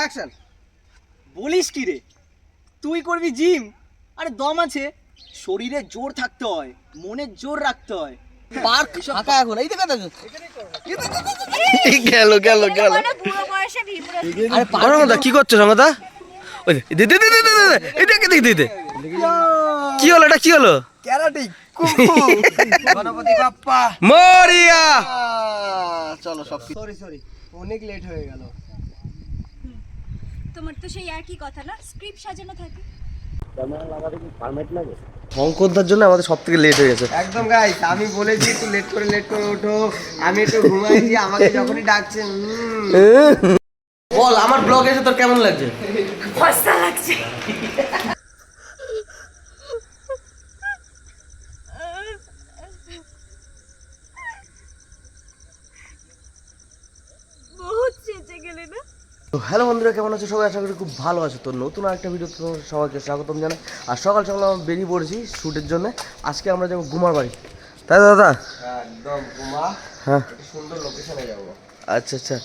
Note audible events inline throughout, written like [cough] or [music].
Action. বলিস কি রে? তুই করবি জিম? আরে দম আছে। শরীরে জোর থাকতে হয় মনের জোর রাখতে হয়। পার্ক ফাঁকা এখন। এই দেখা দেখো গেল গেল গেল। মানে আরে সঙ্গদা কি করছ সঙ্গদা ওই দে দে দে দে দে দে এটাকে দেখ দে দে কি হলো এটা কি হলো? ক্যারাটে [laughs] গণপতি বাপ্পা। মরিয়া! চলো সব সরি সরি অনেক লেট হয়ে গেল। তোমার তো সেই একই কথা না? স্ক্রিপ্ট সাজানো থাকে। শঙ্করদার জন্য আমাদের সব থেকে লেট হয়ে গেছে। একদম গাইস আমি বলেছি একটু লেট করে লেট করে ওঠো। আমি একটু ঘুমাইছি আমাকে যখনই ডাকছে বল আমার ব্লগ এসে তোর কেমন লাগছে? ফসা লাগছে বহুত চেঁচে গেলে না তো হ্যালো বন্ধুরা কেমন আছো? সবাই আশা করি খুব ভালো আছে। তো নতুন আরেকটা ভিডিও তোমাদের সবাইকে স্বাগতম জানাই। আর সকাল সকাল আমরা বেরিয়ে পড়েছি শ্যুটের জন্য। আজকে আমরা যাব গুমার বাড়ি। তাই তো দাদা? একদম হ্যাঁ। সুন্দর লোকেশনে যাব। আচ্ছা আচ্ছা।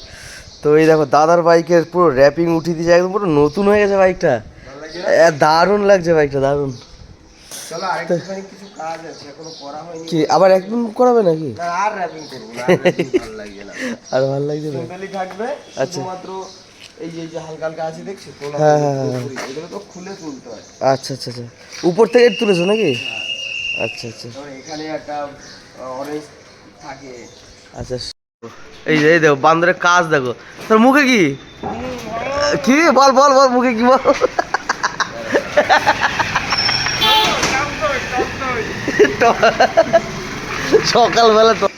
তো এই দেখো দাদার বাইকের পুরো র্যাপিং উঠিয়ে দিয়েছে একদম পুরো নতুন হয়ে গেছে বাইকটা। দারুণ লাগছে বাইকটা দারুণ। কি আবার করাবে নাকি? [laughs] আর ভালো লাগছে না। আচ্ছা। এই যে যে হালকা হালকা আছে দেখছি? হ্যাঁ, হ্যাঁ, হ্যাঁ। এগুলো তো খুলে তুলতে হয়। আচ্ছা আচ্ছা আচ্ছা। উপর থেকে তুলেছো নাকি? আচ্ছা আচ্ছা। এখানে একটা অরেঞ্জ থাকে। আচ্ছা। এই যে এই দেখো বান্দরের কাজ দেখো। তোর মুখে কি? কি? বল বল বল মুখে কি বল? [laughs] সকালবেলা তো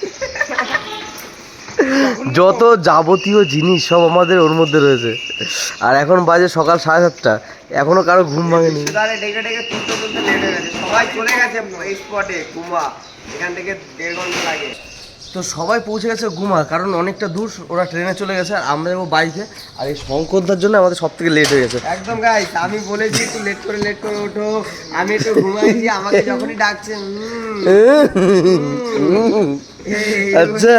যত যাবতীয় জিনিস সব আমাদের ওর মধ্যে রয়েছে। আর এখন বাজে সকাল সাড়ে সাতটা। এখনও কারও ঘুম ভাঙেনি। সুদারে ডেকে ডেকে তুলতে তুলতে লেট হয়ে গেছে। সবাই চলে গেছে এই এখান থেকে দেড় ঘণ্টা লাগে। তো সবাই পৌঁছে গেছে গুমা কারণ অনেকটা দূর ওরা ট্রেনে চলে গেছে আর আমরা যাব বাইকে। আর এই শঙ্করদার জন্য আমাদের সব থেকে লেট হয়ে গেছে। একদম গাইস আমি বলেছি একটু লেট করে লেট করে ওঠো। আমি একটু ঘুমাইছি আমাকে যখনই ডাকছে আচ্ছা।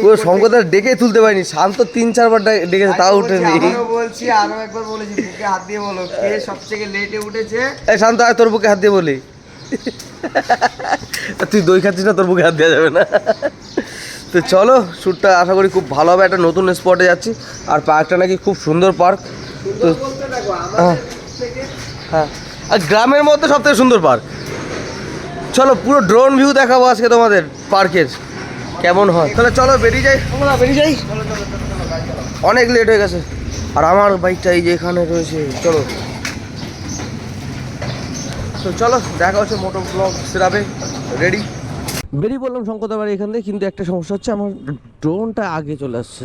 পুরো করছে। শঙ্করদার ডেকে তুলতে পারিনি। শান্ত তিন চারবার ডেকেছে তাও উঠেনি। বলছি, আরও একবার বলেছি বুকে হাত দিয়ে বলো কে সব থেকে লেটে উঠেছে? এই শান্ত আয় তোর বুকে হাত দিয়ে বলি। তুই দই খাচ্ছিস না তোর বুকে হাত দেওয়া যাবে না। তো চলো শ্যুটটা আশা করি খুব ভালো হবে। একটা নতুন স্পটে যাচ্ছি। আর পার্কটা নাকি খুব সুন্দর পার্ক। তো হ্যাঁ। হ্যাঁ। আর গ্রামের মধ্যে সব থেকে সুন্দর পার্ক। চলো পুরো ড্রোন ভিউ দেখাবো আজকে তোমাদের পার্কের কেমন হয়? তাহলে চলো বেরিয়ে যাই। আমরা বেরিয়ে যাই। অনেক লেট হয়ে গেছে। আর আমার বাইকটা এই যে এখানে রয়েছে। চলো। তো চলো দেখা হচ্ছে মোটর ব্লগ সেরাবে রেডি বেরিয়ে পড়লাম শঙ্করদা বাড়ি এখান থেকে কিন্তু একটা সমস্যা হচ্ছে আমার ড্রোনটা আগে চলে আসছে।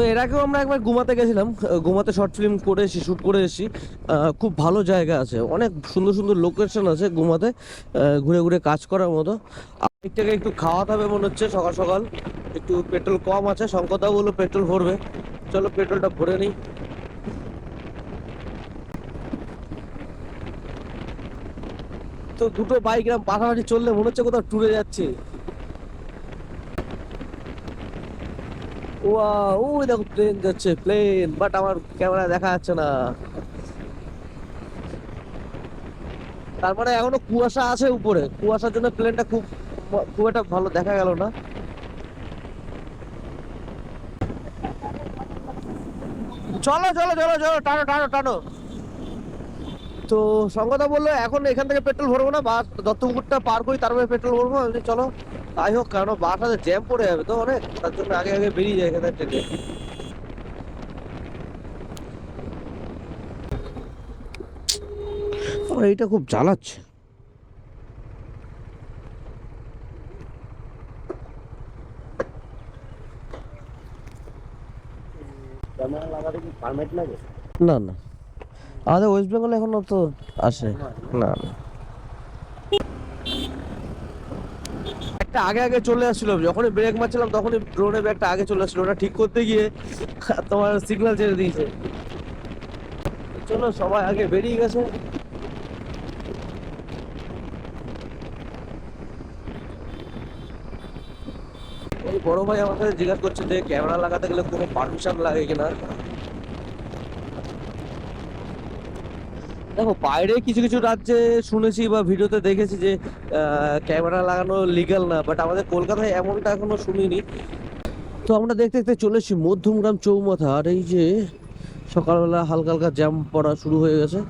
তো এর আগেও আমরা একবার ঘুমাতে গেছিলাম ঘুমাতে শর্ট ফিল্ম করে এসেছি শ্যুট করে এসেছি। খুব ভালো জায়গা আছে, অনেক সুন্দর সুন্দর লোকেশন আছে ঘুমাতে ঘুরে ঘুরে কাজ করার মতো। বাইকটাকে একটু খাওয়াতে হবে মনে হচ্ছে সকাল সকাল, একটু পেট্রোল কম আছে শঙ্করদা বলল পেট্রোল ভরবে। চলো পেট্রোলটা ভরে নিই। তো দুটো বাইক এরকম পাশাপাশি চললে মনে হচ্ছে কোথাও ট্যুরে যাচ্ছে। ওয়া দেখো প্লেন যাচ্ছে প্লেন বাট আমার ক্যামেরা দেখা যাচ্ছে না। তারপরে এখনও কুয়াশা আছে উপরে। কুয়াশার জন্য প্লেনটা খুব খুব একটা ভালো দেখা গেল না। চলো চলো চলো চলো, টানো টানো টানো। তো সঙ্গদা বলল, এখন এখান থেকে পেট্রোল ভরবো না বা দত্তপুকুরটা পার করি, তারপরে পেট্রোল ভরবো চলো। তাই হোক কারণ বাসটাতে জ্যাম পড়ে যাবে তো অনেক। তার জন্য আগে আগে বেরিয়ে যায় এখান থেকে। এইটা খুব জ্বালাচ্ছে। না না। আমাদের ওয়েস্ট বেঙ্গল এখনও তো আসে। না না। একটা আগে আগে চলে আসছিল। যখনই ব্রেক মারছিলাম তখনই ড্রোনের ব্যাগটা আগে চলে আসছিল। ওটা ঠিক করতে গিয়ে [laughs] তোমার সিগন্যাল ছেড়ে দিয়েছে। চলো, সবাই আগে বেরিয়ে গেছে। ওই বড় ভাই আমার কাছে জিজ্ঞাসা করছে যে ক্যামেরা লাগাতে গেলে কোনো পারমিশন লাগে কিনা? দেখো, বাইরে কিছু কিছু রাজ্যে শুনেছি বা ভিডিওতে দেখেছি যে ক্যামেরা লাগানো লিগাল না বাট আমাদের কলকাতায় এমনটা এখনও শুনিনি। তো আমরা দেখতে দেখতে চলে এসেছি মধ্যমগ্রাম চৌমাথা, আর এই যে সকালবেলা হালকা হালকা জ্যাম পড়া শুরু হয়ে গেছে।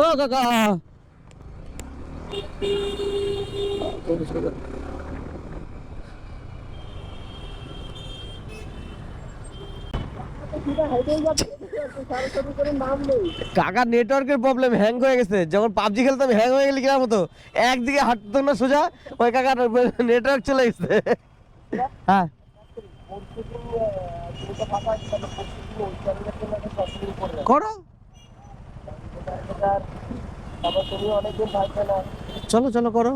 ও কাকা! কাকা নেটওয়ার্কের প্রবলেম হ্যাং হয়ে গেছে। যখন পাবজি খেলতাম হ্যাং হয়ে গেলে কীরকম হতো একদিকে হাঁটতো না সোজা, ওই কাকার নেটওয়ার্ক চলে গেছে। হ্যাঁ। করো। চলো চলো, করো।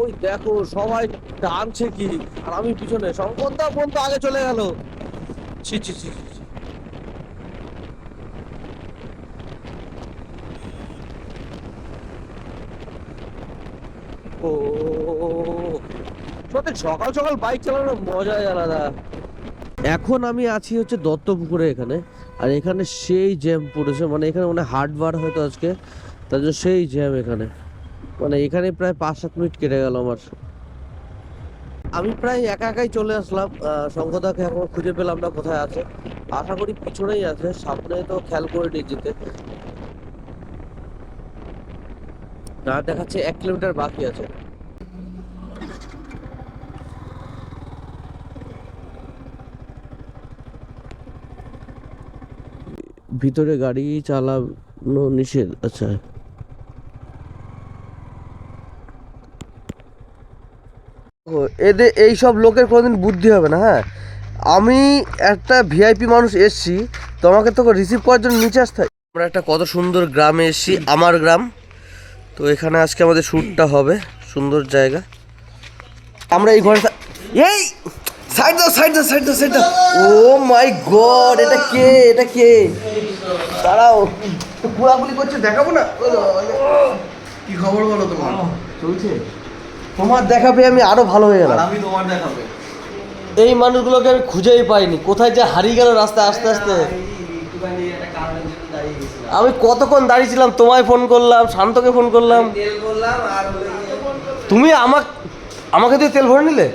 ওই দেখো, সবাই টানছে কি? আর আমি পিছনে, শঙ্করদা পর্যন্ত আগে চলে গেল। ছি ছি ছি সকাল সকাল বাইক চালানোর মজাই আলাদা। এখন আমি আছি হচ্ছে দত্তপুকুরে এখানে, আর এখানে সেই জ্যাম পড়েছে মানে এখানে মানে হাট বার হয়তো আজকে, তার জন্য সেই জ্যাম এখানে। মানে এখানে প্রায় পাঁচ সাত মিনিট কেটে গেল আমার। আমি প্রায় একা একাই চলে আসলাম। শঙ্করদাকে এখন খুঁজে পেলাম না কোথায় আছে। আশা করি পিছনেই আছে। সামনে তো খেয়াল করে নিয়ে যেতে। না, দেখাচ্ছে এক কিলোমিটার বাকি আছে। ভিতরে গাড়ি চালানো নিষেধ আচ্ছা। এদের এই সব লোকের কোনোদিন বুদ্ধি হবে না হ্যাঁ? আমি একটা ভিআইপি মানুষ এসছি তোমাকে তো রিসিভ করার জন্য নিচে আসতে হয়। আমরা একটা কত সুন্দর গ্রামে এসছি আমার গ্রাম। তো এখানে আজকে আমাদের শ্যুটটা হবে সুন্দর জায়গা। আমরা এই ঘরে এই! সাইড দাও সাইড দাও সাইড দাও সাইড দাও। ও মাই গড এটা কে? এটা কে? দাঁড়াও গুলাগুলি করছে দেখাবো না? কি খবর বলো তোমার? চলছে? তোমার দেখা পেয়ে আমি আরও ভালো হয়ে গেলাম। আমি তোমার দেখাবে এই মানুষগুলোকে আমি খুঁজেই পাইনি। কোথায় যে হারিয়ে গেল রাস্তায় আস্তে আস্তে। আমি কতক্ষণ দাঁড়িয়েছিলাম তোমায় ফোন করলাম শান্তকে ফোন করলাম। তুমি আমাক আমাকে দিয়ে তেল ভরে নিলে?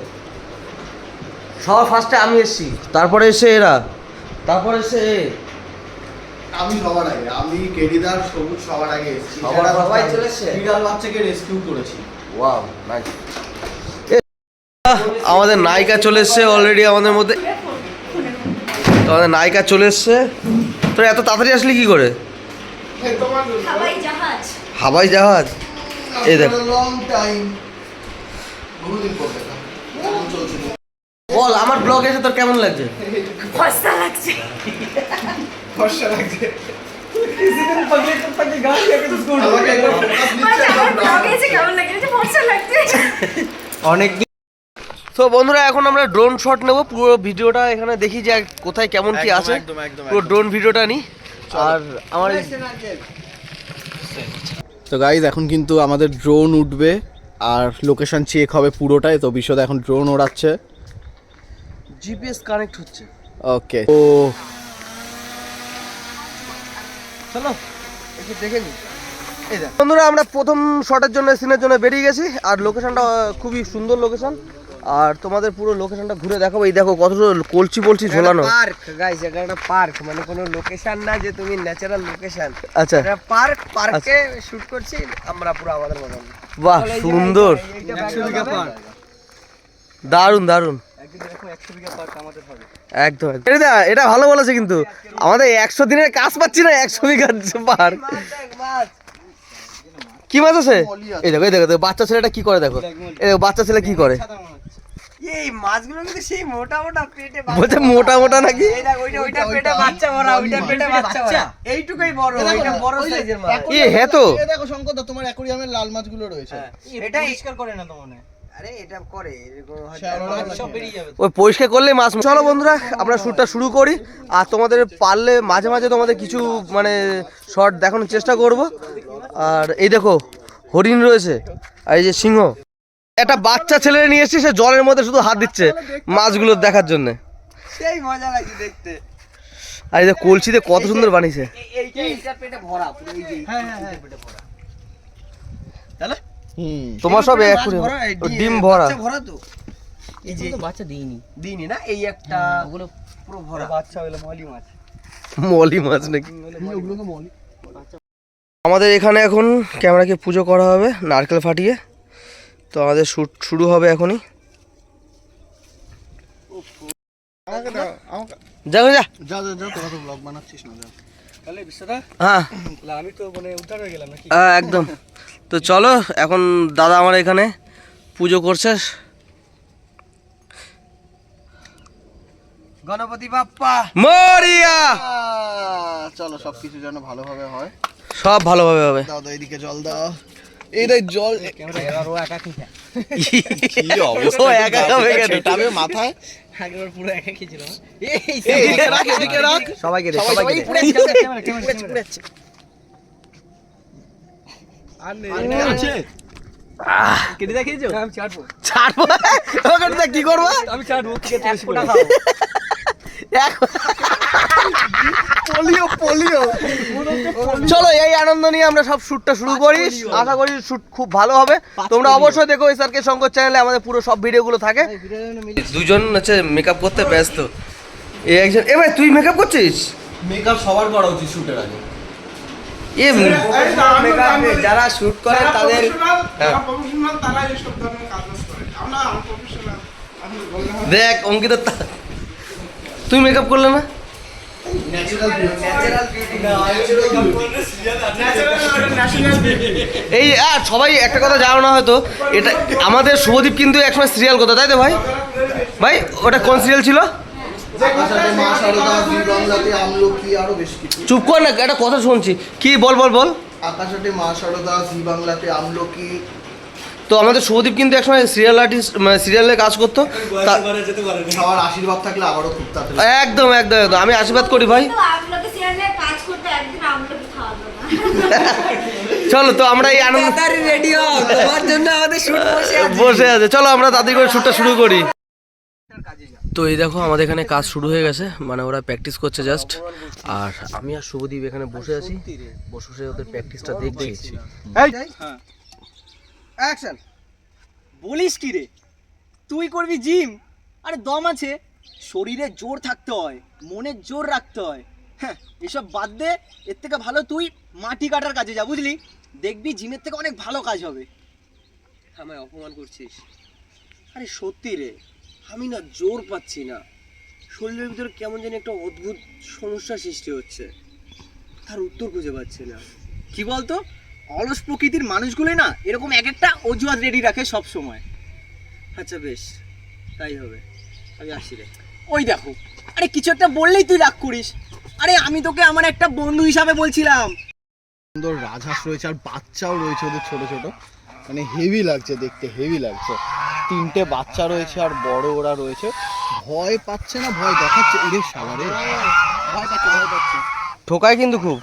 সবার ফার্স্টে আমি এসেছি। তারপরে এসে এরা? তারপরে এসে আমি সবার আগে আমি কেডিদার সবুজ সবার আগে এসেছি। সবার সবাই বাচ্চা- চলে এসছে? বিড়াল বাচ্চাকে রেস্কিউ করেছি। ওয়াও নাইস আমাদের নায়িকা চলে এসছে অলরেডি আমাদের মধ্যে। তো আমাদের নায়িকা চলে এসছে। তোর এত তাড়াতাড়ি আসলি কি করে? হাবাই জাহাজ। এই দেখ। বল আমার ব্লগ এসে তোর কেমন লাগছে? ফর্সা লাগছে। ফর্সা লাগছে কেমন লাগছে ফর্সা লাগছে অনেক তো বন্ধুরা এখন আমরা ড্রোন শট নেব। পুরো ভিডিওটা এখানে দেখি যে কোথায় কেমন কি আছে। পুরো ড্রোন ভিডিওটা নিই আর আমার তো গাইজ এখন কিন্তু আমাদের ড্রোন উঠবে। আর লোকেশন চেক হবে পুরোটাই তো বিশদ এখন ড্রোন ওড়াচ্ছে। জিপিএস কানেক্ট হচ্ছে। ওকে ও চলো একটু দেখে নি। বন্ধুরা আমরা প্রথম শটের জন্য সিনের জন্য বেরিয়ে গেছি। আর লোকেশনটা খুবই সুন্দর লোকেশন আর তোমাদের পুরো লোকেশনটা ঘুরে দেখাবো। এই দেখো কত কলচি বলছি ঝোলানো। পার্ক গাইস এটা একটা পার্ক মানে কোনো লোকেশন না যে তুমি ন্যাচারাল লোকেশন আচ্ছা। এটা পার্ক পার্কে শুট করছি আমরা পুরো আমাদের মতন। বাহ সুন্দর। পার্ক দারুণ দারুণ। একদম। এটা এটা ভালো বলেছে কিন্তু। আমাদের একশো দিনের কাজ পাচ্ছি না একশো বিঘা পার কি মাছ আছে? এই দেখো এই দেখো দেখো, বাচ্চা ছেলেটা কি করে দেখো? এই দেখো বাচ্চা ছেলে কি করে? এই মাছগুলো কিন্তু সেই মোটা মোটা পেটে বলছে মোটা মোটা নাকি? ওইটা ওইটা পেটে বাচ্চা ভরা ওইটা পেটে বাচ্চা ভরা এইটুকুই বড় ওইটা বড় সাইজের মাছ। এ হ্যাঁ তো। দেখো শঙ্কর তোমার অ্যাকোরিয়ামের লাল মাছগুলো রয়েছে। এটা পরিষ্কার করে না তো মনে আরে এটা করে এরকম হয়তো শ্যাওলা মাছ মাছ সব বেরিয়ে যাবে। ওই পরিষ্কার করলেই মাছ চলো বন্ধুরা আমরা শ্যুটটা শুরু করি আর তোমাদের পারলে মাঝে মাঝে তোমাদের কিছু মানে শর্ট দেখানোর চেষ্টা করব। আর এই দেখো হরিণ রয়েছে আর এই যে সিংহ। একটা বাচ্চা ছেলে নিয়ে এসেছে সে জলের মধ্যে শুধু হাত দিচ্ছে মাছগুলো দেখার জন্য। সেই মজা লাগছে দেখতে। আর এই যে কলসিতে কত সুন্দর বানিয়েছে। এইটা পেটে ভরা পুরো এই যে হ্যাঁ হ্যাঁ পেটে ভরা। তাহলে? তোমার সব এক করে ডিম- ভরা। ভরা তো। এই যে বাচ্চা দিইনি। দিইনি না এই একটা ওগুলো পুরো ভরা। বাচ্চা হলো মলি মাছ। মলি মাছ নাকি? আমাদের এখানে এখন ক্যামেরাকে পুজো করা হবে নারকেল ফাটিয়ে। তো আমাদের শ্যুট শুরু হবে এখনই। আমাকে দাও আমাকে যাও যা। যা যা যা তোরা তো ব্লগ বানাচ্ছিস না যা। তাহলে বিশ্বটা হ্যাঁ। আমি তো মানে উদ্ধার হয়ে গেলাম নাকি? হ্যাঁ, একদম। [laughs] তো চলো এখন দাদা আমার এখানে পুজো করছে। গণপতি বাপ্পা। মরিয়া! চলো সব কিছু যেন ভালোভাবে হয়। সব ভালোভাবে হবে। দাও দাও এদিকে জল দাও। এইটাই জল মাথায় সবাইকে সবাই সবাইকে পুড়ে আর নেই আছে কেটে দেখিয়েছো আমি চাটবো ছাড়বো ওকে দেখ কি করব? আমি পোলিও পোলিও। চলো এই আনন্দ নিয়ে আমরা সব শুটটা শুরু করি। আশা করি শুট খুব ভালো হবে। তোমরা অবশ্যই দেখো এস আর কে শঙ্কর চ্যানেলে আমাদের পুরো সব ভিডিওগুলো থাকে। দুজন হচ্ছে মেকআপ করতে ব্যস্ত। এই একজন এ ভাই তুই মেকআপ করছিস? মেকআপ সবার করা উচিত শুটের আগে। এ যারা শুট করে তাদের হ্যাঁ। দেখ অঙ্কিত তা- তুই মেকআপ করলে না? এই আর সবাই একটা কথা জানো না হয়তো এটা আমাদের শুভদীপ কিন্তু একসময় সিরিয়াল করতো তাই তো ভাই? ভাই ওটা কোন সিরিয়াল ছিল? আরও বেশ কিছু। চুপ কর না একটা কথা শুনছি। কি বল বল বল। আকাশাতে মা শারদা জি বাংলাতে আমলকি। তো আমাদের শুভদীপ কিন্তু একসময় সিরিয়াল আর্টিস্ট মানে সিরিয়ালে কাজ করতো। সবার আশীর্বাদ থাকলে আবারও খুব তাড়াতাড়ি। একদম একদম একদম। আমি আশীর্বাদ করি ভাই। তো আমলোকে সিরিয়ালে কাজ করতে একদিন আমলোকে খাওয়াবো না। [laughs] চলো তো আমরা এই আনন্দ তাড়াতাড়ি রেডি হও তোমার জন্য আমাদের শুট বসে আছে। চলো আমরা তাড়াতাড়ি করে শ্যুটটা শুরু করি। তো এই দেখো আমাদের এখানে কাজ শুরু হয়ে গেছে। মানে ওরা প্র্যাকটিস করছে জাস্ট আর আমি আর শুভদীপ এখানে বসে আছি। বসে বসে ওদের প্র্যাকটিসটা দেখছি। অ্যাকশন বলিস কি রে? তুই করবি জিম আরে দম আছে। শরীরে জোর থাকতে হয় মনে জোর রাখতে হয়। হ্যাঁ এসব বাদ দে। এর থেকে ভালো তুই মাটি কাটার কাজে যা বুঝলি? দেখবি জিমের থেকে অনেক ভালো কাজ হবে। আমায় অপমান করছিস। আরে সত্যি রে। আমি না জোর পাচ্ছি না। শরীরের ভিতরে কেমন যেন একটা অদ্ভুত সমস্যা সৃষ্টি হচ্ছে। তার উত্তর খুঁজে পাচ্ছি না। কি বলতো? অলস প্রকৃতির মানুষগুলোই না এরকম এক একটা অজুহাত রেডি রাখে সব সময় আচ্ছা বেশ, তাই হবে। আমি আসি রে। ওই দেখো, আরে কিছু একটা বললেই তুই রাগ করিস। আরে আমি তোকে আমার একটা বন্ধু হিসাবে বলছিলাম। সুন্দর রাজহাঁস রয়েছে আর বাচ্চাও রয়েছে ওদের ছোট ছোট। মানে হেভি লাগছে দেখতে হেভি লাগছে। তিনটে বাচ্চা রয়েছে আর বড় ওরা রয়েছে। ভয় পাচ্ছে না ভয় দেখাচ্ছে। এদের সাবারে ভয় পাচ্ছে ভয় পাচ্ছে। ঠোকায় কিন্তু খুব।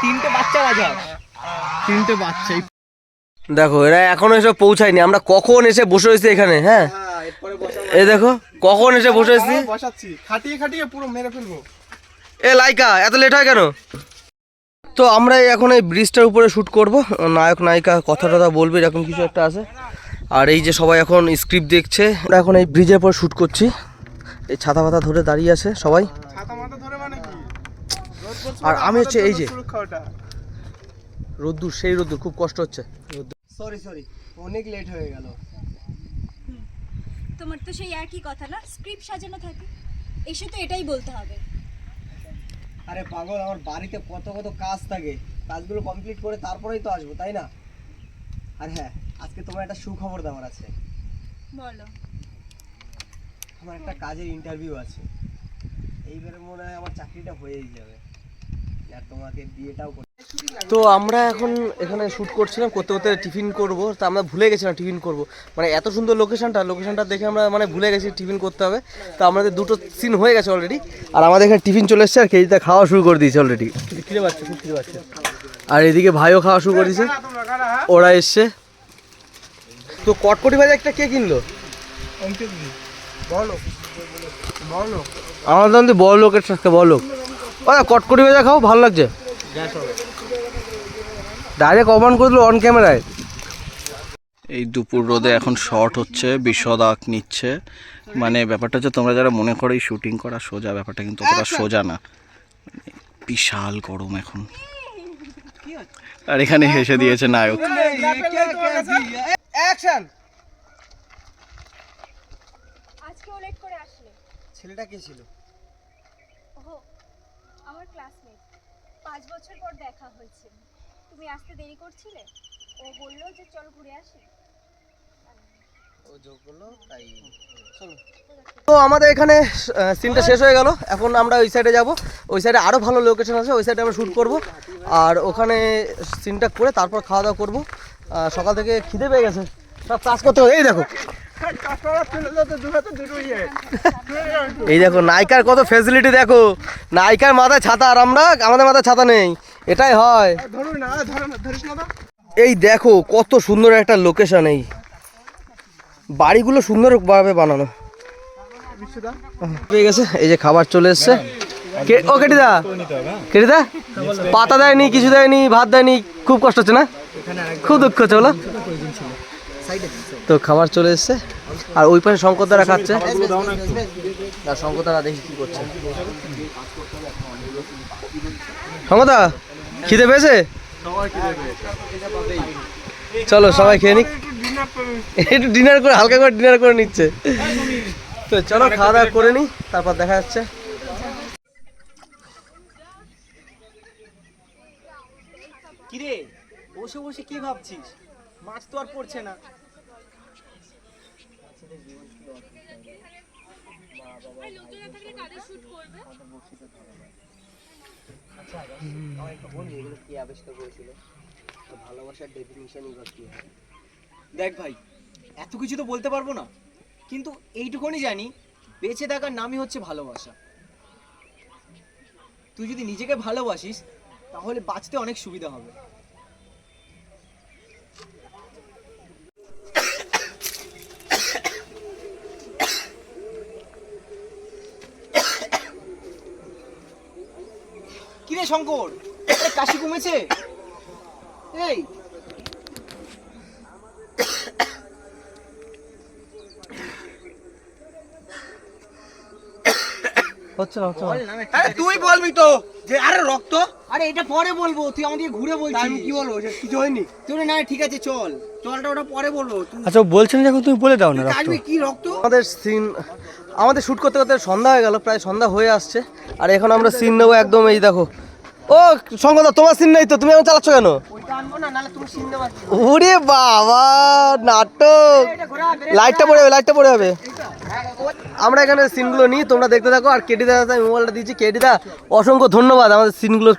তিনটে বাচ্চা বাজা তিনটে বাচ্চাই। দেখো এরা এখনও এসে পৌঁছায়নি। আমরা কখন এসে বসে রয়েছি এখানে হ্যাঁ? হ্যাঁ এই দেখো কখন এসে বসে রয়েছি? বসাচ্ছি। খাটিয়ে খাটিয়ে পুরো মেরে ফেলব। এ লাইকা এত লেট হয় কেন? তো আমরা এখন এই ব্রিজটার উপরে শ্যুট করব। নায়ক নায়িকা কথা টথা বলবে এরকম কিছু একটা আছে। আর এই যে সবাই এখন স্ক্রিপ্ট দেখছে আমরা এখন এই ব্রিজের পর শ্যুট করছি। এই ছাতা পাতা ধরে দাঁড়িয়ে আছে সবাই। আর আমি হচ্ছে এই যে রোদ্দুর সেই রোদ্দুর খুব কষ্ট হচ্ছে। সরি সরি অনেক লেট হয়ে গেল। তোমার তো সেই একই কথা না? স্ক্রিপ্ট সাজানো থাকে। এসে তো এটাই বলতে হবে। আরে পাগল আমার বাড়িতে কত কত কাজ থাকে। কাজগুলো কমপ্লিট করে তারপরেই তো আসব তাই না? আর হ্যাঁ আজকে তোমার একটা সুখবর দেওয়ার আছে। বলো। আমার একটা কাজের ইন্টারভিউ আছে। এইবারে মনে হয় আমার চাকরিটা হয়েই যাবে। আর তোমাকে বিয়েটাও তো আমরা এখন এখানে শ্যুট করছিলাম করতে করতে টিফিন করব তা আমরা ভুলে গেছিলাম টিফিন করব। মানে এত সুন্দর লোকেশনটা লোকেশনটা দেখে আমরা মানে ভুলে গেছি টিফিন করতে হবে। তো আমাদের দুটো সিন হয়ে গেছে অলরেডি আর আমাদের এখানে টিফিন চলে এসছে আর কেজিটা খাওয়া শুরু করে দিয়েছে অলরেডি খিদে পাচ্ছে খুব খিদে পাচ্ছে। আর এদিকে ভাইও খাওয়া শুরু করে দিয়েছে। ওরা এসছে তো কটকটি ভাজা একটা কে কিনলো? আমার দাম দিয়ে বড় লোকের সাথে বড় লোক ও কটকটি ভাজা খাও ভালো লাগছে। ডাইরেক্ট অমান করে দিল অন ক্যামেরায় এই দুপুর রোদে এখন শর্ট হচ্ছে বিশদ আঁক নিচ্ছে। মানে ব্যাপারটা হচ্ছে তোমরা যারা মনে করো এই শুটিং করা সোজা ব্যাপারটা কিন্তু অতটা সোজা না। মানে বিশাল গরম এখন। আর এখানে হেসে দিয়েছে নায়ক। অ্যাকশন আজকেও লেট করে আসলে। ছেলেটা কে ছিল? ওহো আমার ক্লাসমেট পাঁচ বছর পর দেখা হয়েছে। তুমি আসতে দেরি করছিলে? ও বলল যে চল ঘুরে আসি। তো আমাদের এখানে সিনটা শেষ হয়ে গেল। এখন আমরা ওই সাইডে যাব। ওই সাইডে আরও ভালো লোকেশন আছে ওই সাইডে আমরা শ্যুট করব। আর ওখানে সিনটা করে তারপর খাওয়া দাওয়া করব। সকাল থেকে খিদে পেয়ে গেছে। সব কাজ করতে হবে। এই দেখো। এই দেখো নাইকার কত ফেসিলিটি দেখো। নাইকার মাথায় ছাতা আর আমরা আমাদের মাথায় ছাতা নেই। এটাই হয়। এই দেখো কত সুন্দর একটা লোকেশন এই। বাড়িগুলো সুন্দরভাবে বানানো। পেয়ে গেছে, এই যে খাবার চলে এসছে। ও কেটিদা? কেটিদা? পাতা দেয়নি, কিছু দেয়নি, ভাত দেয়নি, খুব কষ্ট হচ্ছে না? খুব দুঃখ হচ্ছে, বলো। তো খাবার চলে এসছে, আর ওই পাশে শঙ্কর দ্বারা খাচ্ছে আর দেখি কি করছে। খিদে পেয়েছে? চলো, সবাই খেয়ে নিক। [laughs] একটু ডিনার করে হালকা করে ডিনার করে নিচ্ছে। তো চলো খাওয়া দাওয়া করে নি তারপর দেখা যাচ্ছে। কিরে বসে বসে কি ভাবছিস? মাছ তো আর পড়ছে না। কি আবিষ্কার করেছিল? ভালোবাসার ডেফিনিশনই বা কি হয়? দেখ ভাই, এত কিছু তো বলতে পারব না। কিন্তু এইটুকুনি জানি, বেঁচে থাকার নামই হচ্ছে ভালোবাসা। তুই যদি নিজেকে ভালোবাসিস, তাহলে বাঁচতে অনেক সুবিধা হবে। কিরে শঙ্কর কাশি কমেছে? এই হচ্ছে না হচ্ছে আরে তুই বলবি তো যে আরে রক্ত। আরে এটা পরে বলব তুই আমাদের ঘুরে বলছিস। আমি কি বলব কিছু হয়নি। তুই না ঠিক আছে চল। চলটা ওটা পরে বলব আচ্ছা বলছেন যখন তুমি বলে দাও না আসবে কি রক্ত? আমাদের সিন আমাদের শ্যুট করতে করতে সন্ধ্যা হয়ে গেল প্রায় সন্ধ্যা হয়ে আসছে। আর এখন আমরা সিন নেব একদম এই দেখো। ও সঙ্গদা তোমার সিন নেই তো তুমি এখন চালাচ্ছ কেন? ওইটা আনব না নাহলে তুমি সিন দেবা ওরে বাবা নাটক। লাইটটা পড়ে হবে লাইটটা পড়ে যাবে। আমরা এখানে সিনগুলো নিই তোমরা দেখতে থাকো। আর কেডি দাদা আমি মোবাইলটা দিচ্ছি কেডি দা অসংখ্য ধন্যবাদ আমাদের সিনগুলো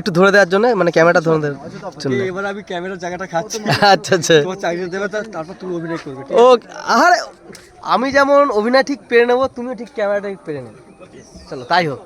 একটু ধরে দেওয়ার জন্য মানে ক্যামেরাটা ধরে দেওয়ার জন্য। এবার আমি ক্যামেরার জায়গাটা খাচ্ছি। [laughs] আচ্ছা আচ্ছা। চাকরি দেবে তারপর তুমি অভিনয় করবে ও আরে আমি যেমন অভিনয় ঠিক পেরে নেব তুমিও ঠিক ক্যামেরাটা ঠিক পেরে নেবে। চলো তাই হোক।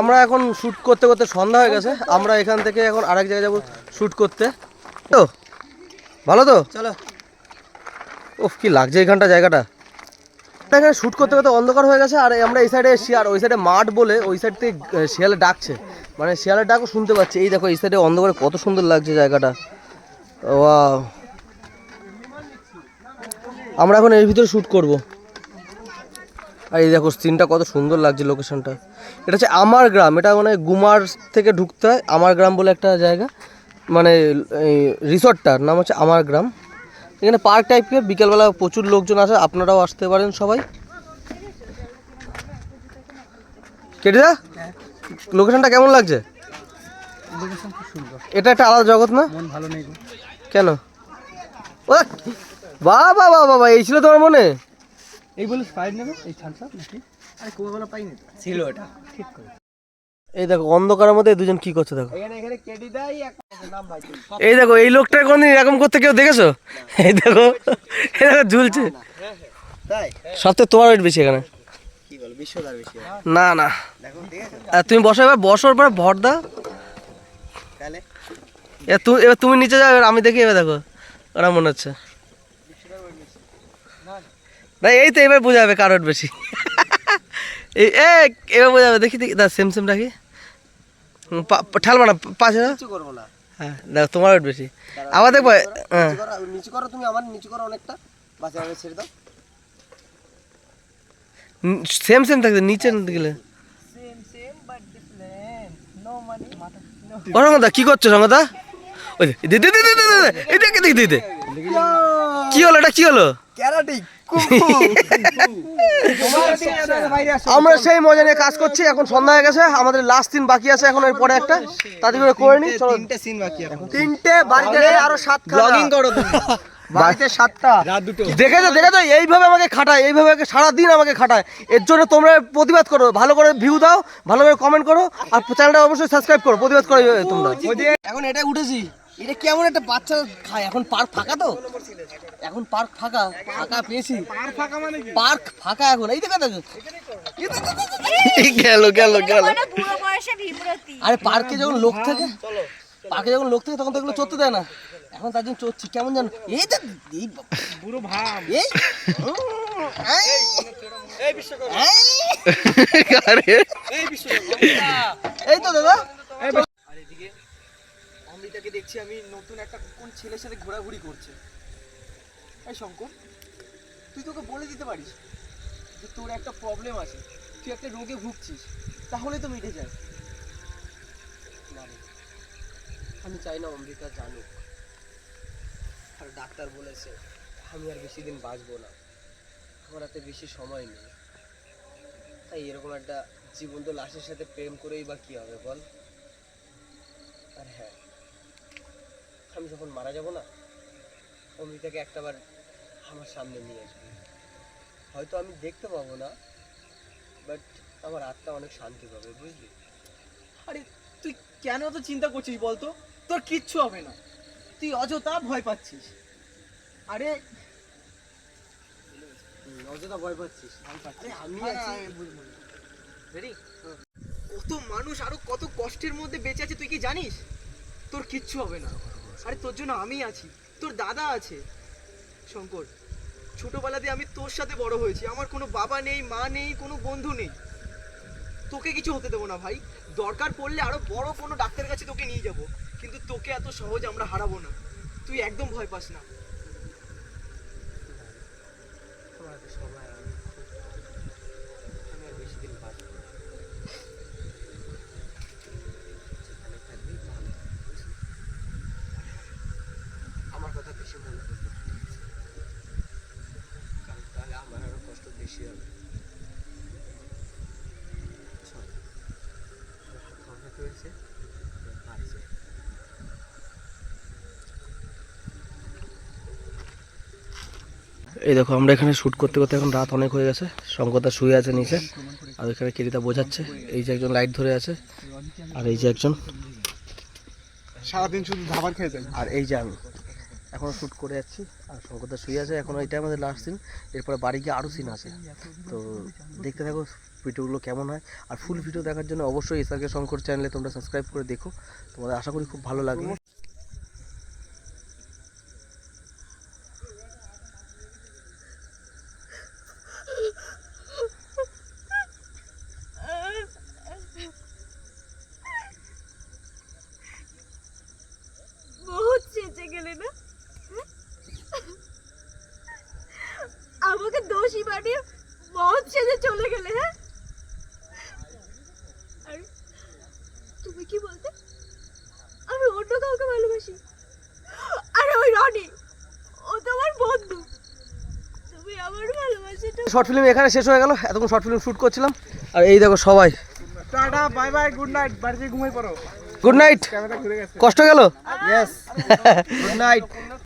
আমরা এখন শ্যুট করতে করতে সন্ধ্যা হয়ে গেছে। আমরা এখান থেকে এখন আরেক জায়গায় যাব শ্যুট করতে। তো ভালো তো? চলো। ওফ কি লাগছে এখানটা জায়গাটা। এখানে শ্যুট করতে করতে অন্ধকার হয়ে গেছে আর আমরা এই সাইডে এসছি আর ওই সাইডে মাঠ বলে ওই সাইড থেকে শিয়ালে ডাকছে। মানে শিয়ালের ডাকও শুনতে পাচ্ছি। এই দেখো এই সাইডে অন্ধকারে কত সুন্দর লাগছে জায়গাটা। ওয়াও। আমরা এখন এর ভিতরে শ্যুট করব। আর এই দেখো সিনটা কত সুন্দর লাগছে লোকেশনটা এটা হচ্ছে আমার গ্রাম এটা মানে গুমার থেকে ঢুকতে হয় আমার গ্রাম বলে একটা জায়গা মানে রিসর্টটার নাম হচ্ছে আমার গ্রাম। এখানে পার্ক টাইপের বিকেলবেলা প্রচুর লোকজন আসে আপনারাও আসতে পারেন সবাই। কেটিদা লোকেশনটা কেমন লাগছে? এটা একটা আলাদা জগৎ না? ভালো নেই কেন? বাবা বাবা বাবা এই ছিল তোমার মনে? এই বলে স্প্রাইট নেবে এই ছানটা নাকি? আরে কোকাকোলা পাইনি তো। ছিল এটা। ঠিক করে এই দেখো অন্ধকারের মধ্যে দুজন কি করছে দেখো। এখানে এখানে কেটে দেয় এক নাম ভাই এই দেখো এই লোকটা কোনদিন এরকম করতে কেউ দেখেছ? এই দেখো এই দেখো ঝুলছে। তাই? সবথেকে তোমার ওয়েট বেশি এখানে। না না। আর তুমি বসো এবার বসোর পরে ভর দাও। এবার তুমি এবার তুমি নিচে যাও এবার আমি দেখি এবার দেখো ওরা মনে হচ্ছে। না এই তো এবার বোঝা যাবে কার weight বেশি। [laughs] এই এ এবার বোঝা যাবে দেখি দেখি দা সেম সেম রাখি। পা- পা- ঠালবা না পাশে দাও। কিছু করব না। হ্যাঁ দেখো তোমার weight বেশি। আবার দেখব হ্যাঁ। নিচু করো তুমি আমার নিচু করো অনেকটা। বাস ছেড়ে দাও। সেম সেম থাকবে নিচে গেলে। নো ও সঙ্গদা কি করছ সঙ্গদা ওই দে দে দে দে দে দে দে এই দেখ দেখ দে কি হলো এটা কি হলো? ক্যারাটিক আমরা সেই মজা নিয়ে কাজ করছি এখন সন্ধ্যা হয়ে গেছে আমাদের লাস্ট দিন বাকি আছে এখন এরপরে একটা তাদের করে করে নি চলো। তিনটে সিন বাকি তিনটে বাড়িতে আরও সাত ব্লগিং করো তুমি। বাড়িতে সাতটা। রাত দুটো। দেখেছ দেখেছ এইভাবে আমাকে খাটায় এইভাবে সারাদিন আমাকে খাটায়। এর জন্য তোমরা প্রতিবাদ করো ভালো করে ভিউ দাও ভালো করে কমেন্ট করো আর চ্যানেলটা অবশ্যই সাবস্ক্রাইব করো প্রতিবাদ করো তোমরা। এখন এটা উঠেছি। এটা কেমন একটা বাচ্চা খায়? এখন পার্ক ফাঁকা তো? এখন পার্ক ফাঁকা ফাঁকা পেয়েছি। পার্ক ফাঁকা মানে ফাঁকা এখন। এই দেখো দেখো। গেল গেল গেল। বুড়ো আরে পার্কে যখন লোক থাকে পার্কে যখন লোক থাকে তখন তো এগুলো চড়তে দেয় না। এখন তার জন্য চড়ছি। কেমন জানো এই দেখ এই পুরো ভাব এই এই, এই, এই তো দাদা। অমৃতাকে দেখছি আমি নতুন একটা কোন ছেলের সাথে ঘোরাঘুরি করছে। এই শঙ্কর, তুই তোকে বলে দিতে পারিস যে তোর একটা প্রবলেম আছে, তুই একটা রোগে ভুগছিস, তাহলে তো মিটে যায়। আমি চাই না অমৃতা জানুক, আর ডাক্তার বলেছে আমি আর বেশি দিন বাঁচবো না, আমার হাতে বেশি সময় নেই। তাই এরকম একটা জীবন্ত লাশের সাথে প্রেম করেই বা কি হবে বল? আর হ্যাঁ আমি যখন মারা যাব না অমৃতাকে একটাবার আমার সামনে নিয়ে আসবে। হয়তো আমি দেখতে পাবো না বাট আমার আত্মা অনেক শান্তি পাবে বুঝলি? আরে তুই কেন তো চিন্তা করছিস বলতো? তোর কিচ্ছু হবে না। তুই অযথা ভয় পাচ্ছিস। আরে অযথা ভয় পাচ্ছিস। আরে আমি রেডি কত মানুষ আরও কত কষ্টের মধ্যে বেঁচে আছে তুই কি জানিস? তোর কিচ্ছু হবে না। আরে তোর জন্য আমি আছি। তোর দাদা আছে। শঙ্কর ছোটবেলাতে আমি তোর সাথে বড় হয়েছি। আমার কোনো বাবা নেই, মা নেই, কোনো বন্ধু নেই। তোকে কিছু হতে দেবো না ভাই। দরকার পড়লে আরও বড় কোনো ডাক্তারের কাছে তোকে নিয়ে যাব। কিন্তু তোকে এত সহজ আমরা হারাবো না। তুই একদম ভয় পাস না। আমার হাতে সময় আর খুব কম। আমি আর বেশি দিন বাঁচবো না যেখানে থাকবি ভালো থাকবি। আমার কথা বেশি মনে করবে না, ঠিক আছে? কারণ তাহলে আমার আরও কষ্ট বেশি হবে চল। তোর হাত কামড়ে ধরেছে, এবার বাড়ি যাই। এই দেখো আমরা এখানে শ্যুট করতে করতে এখন রাত অনেক হয়ে গেছে। শঙ্করদা শুয়ে আছে নিচে আর ওইখানে কেরিতা বোঝাচ্ছে। এই যে একজন লাইট ধরে আছে আর এই যে একজন। সারাদিন শুধু খাবার খেয়ে যাই আর এই যে আমি এখনও শ্যুট করে যাচ্ছি আর শঙ্করদা শুয়ে আছে। এখন এইটা আমাদের লাস্ট দিন এরপরে বাড়ি গিয়ে আরও সিন আছে। তো দেখতে থাকো ভিডিওগুলো কেমন হয়। আর ফুল ভিডিও দেখার জন্য অবশ্যই এসআরকে শঙ্কর চ্যানেলে তোমরা সাবস্ক্রাইব করে দেখো। তোমাদের আশা করি খুব ভালো লাগবে বহুত চেঁচে গেলে না আমাকে দোষী বানিয়ে বহুত সেজে চলে গেলে হ্যাঁ আর তুমি কি বলতে আমি অন্য কাউকে ভালোবাসি আরে ওই রনি ও তো আমার বন্ধু তুমি আমার ভালোবাসাটা শর্ট ফিল্ম এখানে শেষ হয়ে গেল। এতক্ষণ শর্ট ফিল্ম শ্যুট করছিলাম। আর এই দেখো সবাই। Tata bye bye good night বাড়িতে ঘুমাই পড়ো। গুড নাইট কষ্ট গেল? Yes good night